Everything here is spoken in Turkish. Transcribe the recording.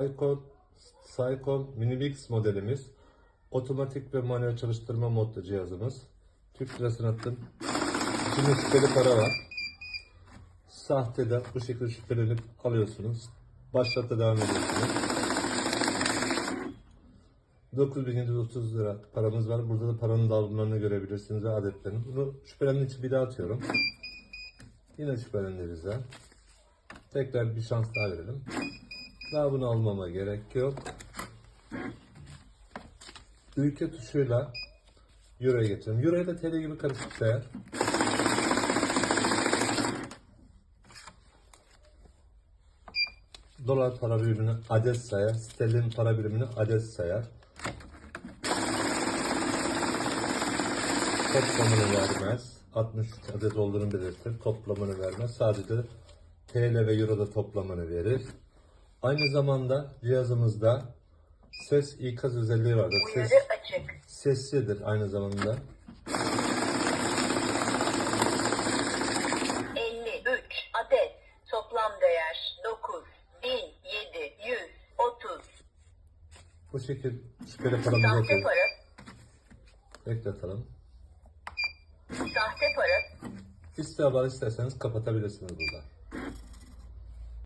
Sycon, Sycon Minimix modelimiz. Otomatik ve manuel çalıştırma modlu cihazımız. Türk lirasını attım. İçinde şüpheli para var. Sahte de bu şekilde şüphelenip alıyorsunuz. Başlatta devam ediyorsunuz. 9730 lira paramız var. Burada da paranın dağılımlarını görebilirsiniz ve adetlerini. Bunu şüphelendiğim için bir daha atıyorum. Yine şüphelendi. Tekrar bir şans daha verelim. Daha bunu almama gerek yok. Ülke tuşuyla Euro'ya geçelim. Euro ile TL gibi karışık değer. Dolar para birimini adet sayar. Sterlin para birimini adet sayar. Toplamını vermez. 63 adet olduğunu belirtir. Toplamını vermez. Sadece TL ve Euro'da toplamını verir. Aynı zamanda cihazımızda ses ikaz özelliği vardır. Ses, Uyarı açık. seslidir aynı zamanda. 53 adet. Toplam değer 9 1730. Bu şekil şüpheli paramızı Sahte atıyoruz. para. Bekletelim. Sahte para. İstihbarat isterseniz kapatabilirsiniz burada.